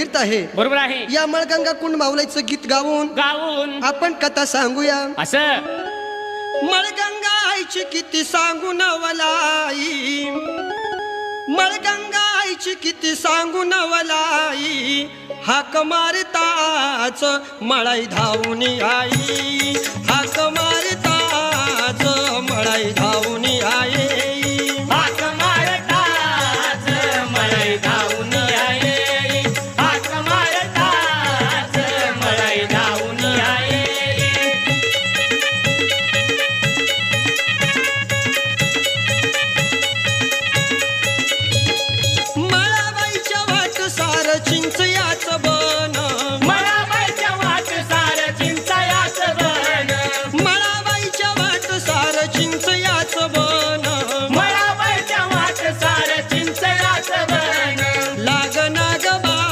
तीर्थ आहे. बरोबर आहे. या मळगंगा कुंड माऊलीचं गीत गाऊन गाऊन आपण कथा सांगूया. असं. मळगंगा आईची किती सांगू नवलाई. मळगंगा आईची किती सांगू नवलाई. हाक मारताच मळाई धावून आई. हाक मारताच मळाई धावून आई. चिंच